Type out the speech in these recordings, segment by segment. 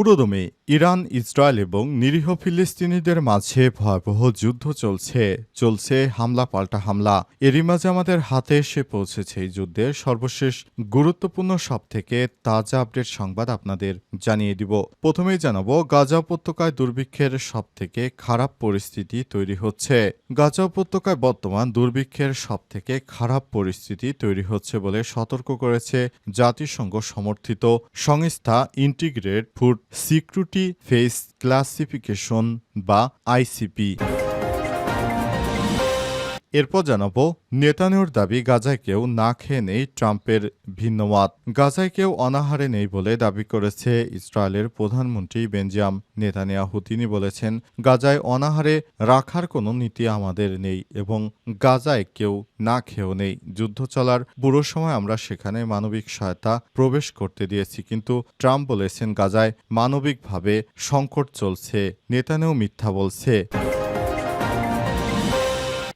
পুরোদমে Iran, Israel এবং নিরীহ ফিলিস্তিনিদের মাঝে ভয়াবহ যুদ্ধ চলছে। চলছে হামলা পাল্টা হামলা। এরই মাঝে আমাদের হাতে এসে পৌঁছেছে এই যুদ্ধের সর্বশেষ গুরুত্বপূর্ণ সব থেকে তাজা আপডেট সংবাদ আপনাদের জানিয়ে দিব। প্রথমেই জানাব, গাজা উপত্যকায় দুর্ভিক্ষের সব থেকে খারাপ পরিস্থিতি তৈরি হচ্ছে। গাজা উপত্যকায় বর্তমান দুর্ভিক্ষের সব থেকে খারাপ পরিস্থিতি তৈরি হচ্ছে বলে সতর্ক করেছে জাতিসংঘ সমর্থিত সংস্থা integrate food security face classification বা আইসিপি। এরপর জানাব নেতানিয়র দাবি, গাজায় কেউ না খেয়ে নেই ট্রাম্পের ভিন্নমত। গাজায় কেউ অনাহারে নেই বলে দাবি করেছে ইসরায়েলের প্রধানমন্ত্রী বেঞ্জাম নেতানিয়াহু। তিনি বলেছেন, গাজায় অনাহারে রাখার কোনো নীতি আমাদের নেই এবং গাজায় কেউ না খেয়েও নেই। যুদ্ধ চলার পুরো সময় আমরা সেখানে মানবিক সহায়তা প্রবেশ করতে দিয়েছি, কিন্তু ট্রাম্প বলেছেন, গাজায় মানবিকভাবে সংকট চলছে। নেতানেও মিথ্যা বলছে।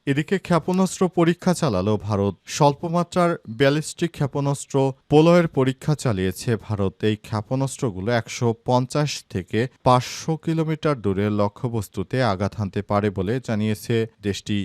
এদিকে ক্ষেপণাস্ত্র পরীক্ষা চালালো ভারত। স্বল্পমাত্রার ব্যালিস্টিক ক্ষেপণাস্ত্র পোলয়ের পরীক্ষা চালিয়েছে ভারত। এই ক্ষেপণাস্ত্রগুলো একশো পঞ্চাশ থেকে পাঁচশো কিলোমিটার দূরের লক্ষ্যবস্তুতে আঘাত হানতে পারে বলে জানিয়েছে দেশটি।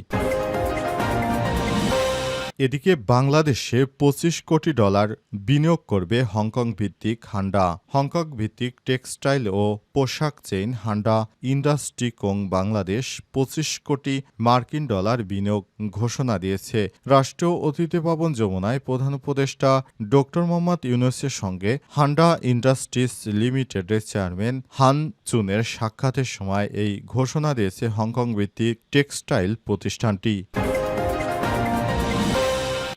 এদিকে বাংলাদেশে পঁচিশ কোটি ডলার বিনিয়োগ করবে হংকং ভিত্তিক হান্ডা। হংকং ভিত্তিক টেক্সটাইল ও পোশাক chain Handa industry co Bangladesh পঁচিশ কোটি মার্কিন ডলার বিনিয়োগ ঘোষণা দিয়েছে। রাষ্ট্রীয় অতিথি ভবন যমুনায় প্রধান উপদেষ্টা ড মোহাম্মদ ইউনুসের সঙ্গে হান্ডা ইন্ডাস্ট্রিজ লিমিটেডের চেয়ারম্যান হান চুনের সাক্ষাতের সময় এই ঘোষণা দিয়েছে হংকং ভিত্তিক টেক্সটাইল প্রতিষ্ঠানটি।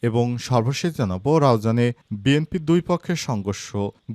এবং সর্বশেষ জানাব রাউজানে বিএনপির দুই পক্ষের সংঘর্ষ,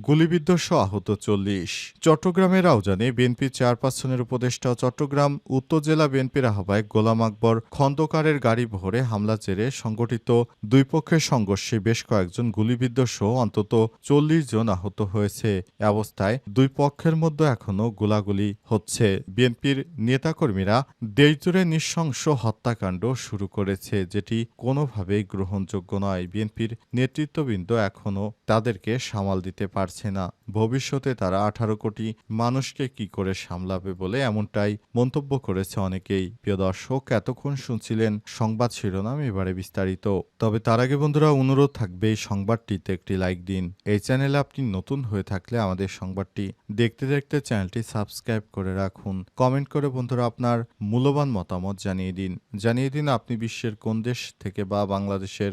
গুলিবিদ্ধ সহ আহত চল্লিশ। চট্টগ্রামের রাউজানে বিএনপি চেয়ারপারসনের উপদেষ্টা চট্টগ্রাম উত্তর জেলা বিএনপির আহ্বায়ক গোলাম আকবর খন্দকারের গাড়ি ভরে হামলা জেরে সংগঠিত দুই পক্ষের সংঘর্ষে বেশ কয়েকজন গুলিবিদ্ধ সহ অন্তত চল্লিশ জন আহত হয়েছে। অবস্থায় দুই পক্ষের মধ্যে এখনও গোলাগুলি হচ্ছে। বিএনপির নেতাকর্মীরা দেশজুড়ে নৃশংস হত্যাকাণ্ড শুরু করেছে, যেটি কোনোভাবেই গ্রহণযোগ্য নয়। বিএনপির নেতৃত্ববৃন্দ এখনও তাদেরকে সামাল দিতে পারছে না। ভবিষ্যতে তারা আঠারো কোটি মানুষকে কি করে সামলাবে বলে এমনটাই মন্তব্য করেছে অনেকেই। প্রিয় দর্শক, এতক্ষণ শুনছিলেন সংবাদ শিরোনাম, এবারে বিস্তারিত। তবে তার আগে বন্ধুরা, অনুরোধ থাকবে এই সংবাদটিতে একটি লাইক দিন। এই চ্যানেলে আপনি নতুন হয়ে থাকলে আমাদের সংবাদটি দেখতে দেখতে চ্যানেলটি সাবস্ক্রাইব করে রাখুন। কমেন্ট করে বন্ধুরা আপনার মূল্যবান মতামত জানিয়ে দিন। জানিয়ে দিন আপনি বিশ্বের কোন দেশ থেকে বা বাংলাদেশের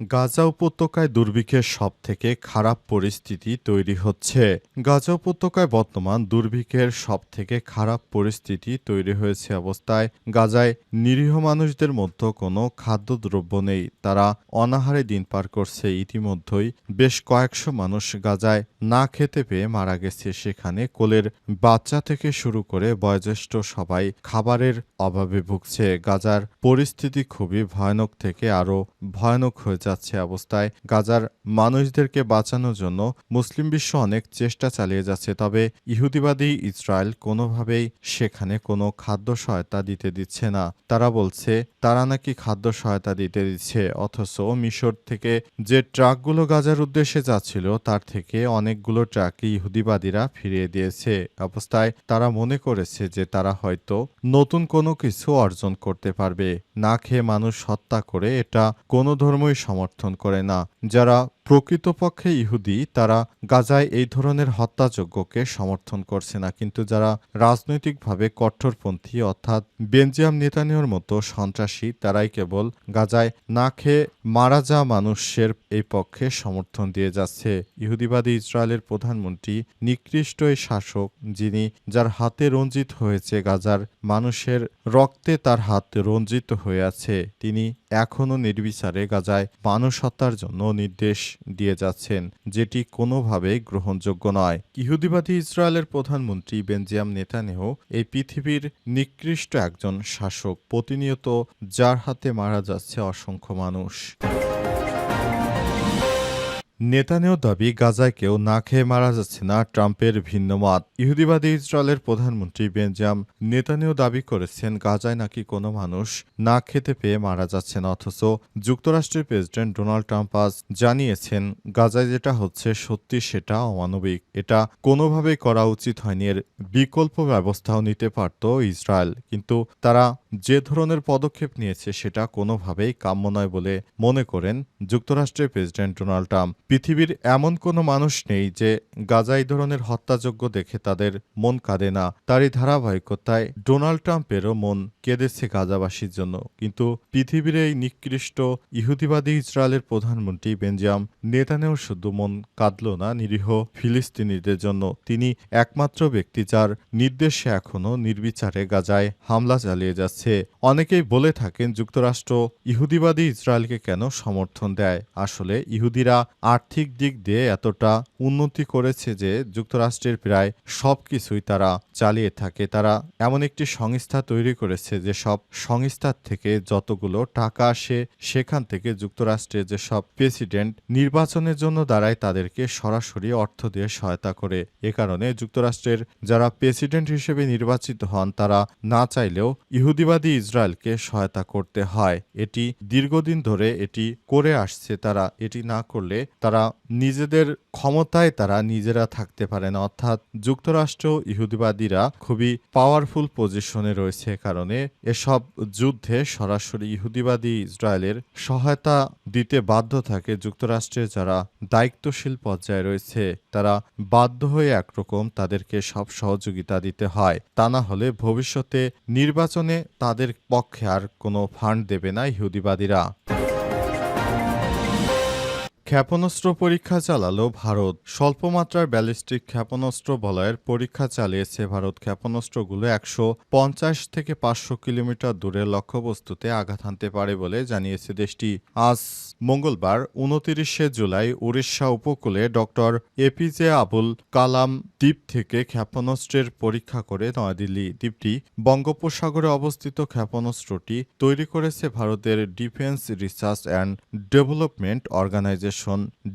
গাজা উপত্যকায় দুর্ভিক্ষের সব থেকে খারাপ পরিস্থিতি তৈরি হচ্ছে। গাজা উপত্যকায় বর্তমান দুর্ভিক্ষের সব থেকে খারাপ পরিস্থিতি তৈরি হয়েছে অবস্থায়। গাজায় নিরীহ মানুষদের মধ্যে কোনো খাদ্যদ্রব্য নেই। তারা অনাহারে দিন পার করছে। ইতিমধ্যেই বেশ কয়েকশো মানুষ গাজায় না খেতে পেয়ে মারা গেছে। সেখানে কোলের বাচ্চা থেকে শুরু করে বয়োজ্যেষ্ঠ সবাই খাবারের অভাবে ভুগছে। গাজার পরিস্থিতি খুবই ভয়ানক থেকে আরও ভয়ানক হয়ে যাচ্ছে অবস্থায়। গাজার মানুষদেরকে বাঁচানোর জন্য মুসলিম বিশ্ব অনেক চেষ্টা চালিয়ে যাচ্ছে, তবে ইহুদিবাদী ইসরায়েল কোনোভাবেই সেখানে কোনো খাদ্য সহায়তা দিতে দিচ্ছে না। তারা বলছে, তারা নাকি খাদ্য সহায়তা দিতে দিচ্ছে, অথচ মিশর থেকে যে ট্রাকগুলো গাজার উদ্দেশ্যে যাচ্ছিল, তার থেকে অনেকগুলো ট্রাকই ইহুদিবাদীরা ফিরিয়ে দিয়েছে। অবস্থায় তারা মনে করেছে যে তারা হয়তো নতুন কোনো কিছু অর্জন করতে পারবে। না খেয়ে মানুষ হত্যা করে এটা কোনো ধর্মই সমর্থন করে না। যারা প্রকৃতপক্ষে ইহুদি তারা গাজায় এই ধরনের হত্যাযজ্ঞকে সমর্থন করছে না, কিন্তু যারা রাজনৈতিকভাবে কট্টরপন্থী, অর্থাৎ বেঞ্জিয়াম নেতানিয়র মতো সন্ত্রাসী, তারাই কেবল গাজায় না খেয়ে মারা যাওয়া মানুষের এই পক্ষে সমর্থন দিয়ে যাচ্ছে। ইহুদিবাদী ইসরায়েলের প্রধানমন্ত্রী, নিকৃষ্ট এই শাসক যিনি যার হাতে রঞ্জিত হয়েছে গাজার মানুষের রক্তে, তার হাত রঞ্জিত হয়ে আছে। তিনি এখনও নির্বিচারে গাজায় মানুষ হত্যার জন্য নির্দেশ দিয়ে যাচ্ছেন, যেটি কোনোভাবেই গ্রহণযোগ্য নয়। ইহুদিবাদী ইসরায়েলের প্রধানমন্ত্রী বেনজিয়াম নেতানেহ এই পৃথিবীর নিকৃষ্ট একজন শাসক, প্রতিনিয়ত যার হাতে মারা যাচ্ছে অসংখ্য মানুষ। নেতানেও দাবি, গাজায় কেউ না খেয়ে মারা যাচ্ছে না ট্রাম্পের ভিন্ন মত। ইহুদিবাদী ইসরায়েলের প্রধানমন্ত্রী বেঞ্জাম নেতানেও দাবি করেছেন, গাজায় নাকি কোনো মানুষ না খেতে পেয়ে মারা যাচ্ছে না অথচ যুক্তরাষ্ট্রের প্রেসিডেন্ট ডোনাল্ড ট্রাম্প আজ জানিয়েছেন, গাজায় যেটা হচ্ছে সত্যি সেটা অমানবিক। এটা কোনোভাবেই করা উচিত হয়নি, এর বিকল্প ব্যবস্থাও নিতে পারত ইসরায়েল। কিন্তু তারা যে ধরনের পদক্ষেপ নিয়েছে সেটা কোনোভাবেই কাম্য নয় বলে মনে করেন যুক্তরাষ্ট্রের প্রেসিডেন্ট ডোনাল্ড ট্রাম্প। পৃথিবীর এমন কোনো মানুষ নেই যে গাজা এই ধরনের হত্যাযোগ্য দেখে তাদের মন কাঁদে না। তারই ধারাবাহিকতায় ডোনাল্ড ট্রাম্পেরও মন কেঁদেছে গাজাবাসীর জন্য। কিন্তু পৃথিবীর এই নিকৃষ্ট ইহুদিবাদী ইসরায়েলের প্রধানমন্ত্রী বেঞ্জাম নেতানেও শুধু মন কাঁদল না, নিরীহ ফিলিস্তিনিদের জন্য। তিনি একমাত্র ব্যক্তি যার নির্দেশে এখনও নির্বিচারে গাজায় হামলা চালিয়ে যাচ্ছে। অনেকেই বলে থাকেন যুক্তরাষ্ট্র ইহুদিবাদী ইসরায়েলকে কেন সমর্থন দেয়। আসলে ইহুদিরা আর্থিক দিক দিয়ে এতটা উন্নতি করেছে যে যুক্তরাষ্ট্রের প্রায় সব কিছুই তারা চালিয়ে থাকে। তারা এমন একটি সংস্থা তৈরি করেছে যে সব সংস্থার থেকে যতগুলো টাকা আসে, সেখান থেকে যুক্তরাষ্ট্রের যে সব প্রেসিডেন্ট নির্বাচনের জন্য দাঁড়ায়, তাদেরকে সরাসরি অর্থ দিয়ে সহায়তা করে। এ কারণে যুক্তরাষ্ট্রের যারা প্রেসিডেন্ট হিসেবে নির্বাচিত হন, তারা না চাইলেও ইহুদিবাদী ইসরায়েলকে সহায়তা করতে হয়। এটি দীর্ঘদিন ধরে এটি করে আসছে। তারা এটি না করলে তারা নিজেদের ক্ষমতায় তারা নিজেরা থাকতে পারে না। অর্থাৎ যুক্তরাষ্ট্র, ইহুদিবাদীরা খুবই পাওয়ারফুল পজিশনে রয়েছে কারণে এসব যুদ্ধে সরাসরি ইহুদিবাদী ইসরায়েলের সহায়তা দিতে বাধ্য থাকে যুক্তরাষ্ট্রের যারা দায়িত্বশীল পর্যায়ে রয়েছে। তারা বাধ্য হয়ে একরকম তাদেরকে সব সহযোগিতা দিতে হয়। তা না হলে ভবিষ্যতে নির্বাচনে তাদের পক্ষে আর কোনো ফান্ড দেবে না ইহুদিবাদীরা। ক্ষেপণাস্ত্র পরীক্ষা চালালো ভারত। স্বল্পমাত্রার ব্যালিস্টিক ক্ষেপণাস্ত্র বলয়ের পরীক্ষা চালিয়েছে ভারত। ক্ষেপণাস্ত্রগুলো একশো পঞ্চাশ থেকে পাঁচশো কিলোমিটার দূরে লক্ষ্যবস্তুতে আঘাত হানতে পারে বলে জানিয়েছে দেশটি। আজ মঙ্গলবার, উনতিরিশে জুলাই, উড়িষ্যা উপকূলে ডক্টর এপিজে আবুল কালাম দ্বীপ থেকে ক্ষেপণাস্ত্রের পরীক্ষা করে নয়াদিল্লি। দ্বীপটি বঙ্গোপসাগরে অবস্থিত ক্ষেপণাস্ত্রটি তৈরি করেছে ভারতের defence research and development organisation.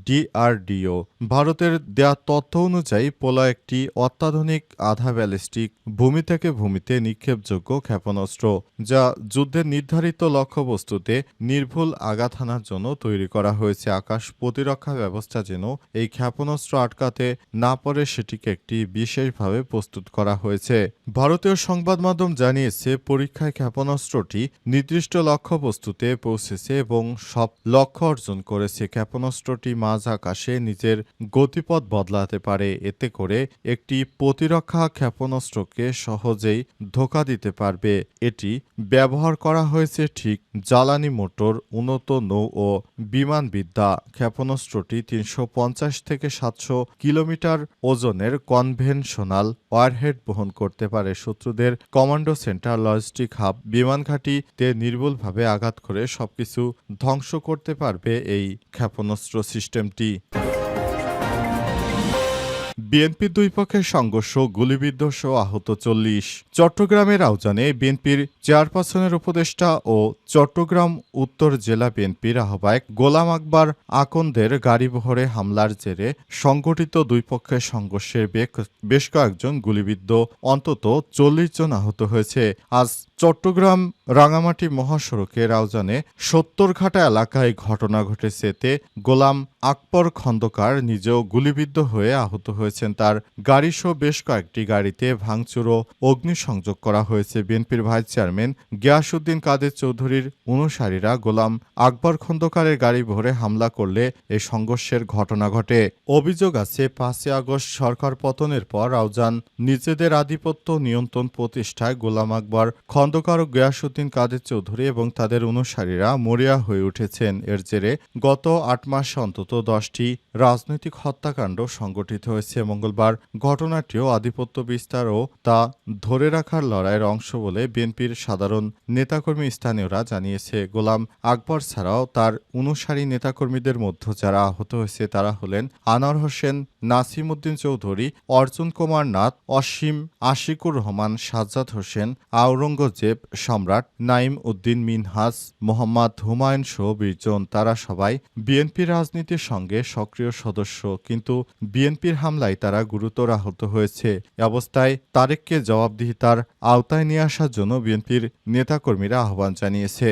DRDO. ভারতের দেয়া তথ্য অনুযায়ী, পোলা একটি অত্যাধুনিক আধা ব্যালিস্টিক ভূমি থেকে ভূমিতে নিক্ষেপযোগ্য ক্ষেপণাস্ত্র, যা যুদ্ধের নির্ধারিত লক্ষ্যবস্তুতে নির্ভুল আঘাত হানার জন্য তৈরি করা হয়েছে। আকাশ প্রতিরক্ষা ব্যবস্থা যেন এই ক্ষেপণাস্ত্র আটকাতে না পারে, সেটিকে একটি বিশেষভাবে প্রস্তুত করা হয়েছে। ভারতীয় সংবাদ মাধ্যম জানিয়েছে, পরীক্ষায় ক্ষেপণাস্ত্রটি নির্দিষ্ট লক্ষ্যবস্তুতে পৌঁছেছে এবং সব লক্ষ্য অর্জন করেছে। ক্ষেপণাস্ত্রটি মাঝ আকাশে নিজের গতিপথ বদলাতে পারে। এতে করে একটি প্রতিরক্ষা ক্ষেপণাস্ত্রকে সহজেই ধোকা দিতে পারবে। এটি ব্যবহার করা হয়েছে ঠিক জ্বালানি মোটর, উন্নত নৌ ও বিমানবিদ্যা। ক্ষেপণাস্ত্রটি তিনশো পঞ্চাশ থেকে সাতশো কিলোমিটার ওজনের কনভেনশনাল ওয়ারহেড বহন করতে পারে। শত্রুদের কমান্ডো সেন্টার, লজিস্টিক হাব বিমান ঘাঁটিতে নির্ভুলভাবে আঘাত করে সবকিছু ধ্বংস করতে পারবে এই ক্ষেপণাস্ত্র। সিস্টেমটি। বিএনপি দুই পক্ষের সংঘর্ষ গুলিবিদ্ধ সহ আহত চল্লিশ। চট্টগ্রামের আউজানে বিএনপির চেয়ারপারসনের উপদেষ্টা ও চট্টগ্রাম উত্তর জেলা বিএনপির আহ্বায়ক গোলাম আকবর আকন্দের গাড়িবহরে হামলার জেরে সংগঠিত দুই পক্ষের সংঘর্ষে বেশ কয়েকজন গুলিবিদ্ধ, অন্তত চল্লিশ জন আহত হয়েছে। আজ চট্টগ্রাম রাঙামাটি মহাসড়কের আউজানে সত্তরঘাটা এলাকায় ঘটনা ঘটেছে এতে গোলাম আকবর খন্দকার নিজেও গুলিবিদ্ধ হয়ে আহত হয়েছেন। তার গাড়িসহ বেশ কয়েকটি গাড়িতে ভাঙচুর ও অগ্নিসংযোগ করা হয়েছে। বিএনপির ভাইস চেয়ারম্যান গিয়াসুদ্দিন কাদের চৌধুরীর অনুসারীরা গোলাম আকবর খন্দকারের গাড়ি ভরে হামলা করলে এই সংঘর্ষের ঘটনা ঘটে। অভিযোগ আছে, পাঁচই আগস্ট সরকার পতনের পর রাউজান নিজেদের আধিপত্য নিয়ন্ত্রণ প্রতিষ্ঠায় গোলাম আকবর খন্দকার খন্দকার ও গিয়াসুদ্দিন কাদের চৌধুরী এবং তাদের অনুসারীরা মরিয়া হয়ে উঠেছেন। এর জেরে গত আট মাসে অন্তত দশটি রাজনৈতিক হত্যাকাণ্ড সংঘটিত হয়েছে। মঙ্গলবার ঘটনাটিও আধিপত্য বিস্তার ও তা ধরে রাখার লড়াইয়ের অংশ বলে বিএনপির সাধারণ নেতাকর্মী স্থানীয়রা জানিয়েছে। গোলাম আকবর ছাড়াও তার অনুসারী নেতাকর্মীদের মধ্যে যারা আহত হয়েছে তারা হলেন আনোয়ার হোসেন নাসিম উদ্দিন চৌধুরী, অর্জুন কুমার নাথ, অসীম, আশিকুর রহমান, সাজ্জাদ হোসেন, আওরঙ্গজেব সম্রাট, নাইম উদ্দিন মিনহাজ, মোহাম্মদ হুমায়ুন সহ বীরজন তারা সবাই বিএনপি রাজনীতির সঙ্গে সক্রিয় সদস্য। কিন্তু বিএনপির হামলায় তারা গুরুতর আহত হয়েছে। অবস্থায় তারেককে জবাবদিহিতার আওতায় নিয়ে আসার জন্য বিএনপির নেতাকর্মীরা আহ্বান জানিয়েছে।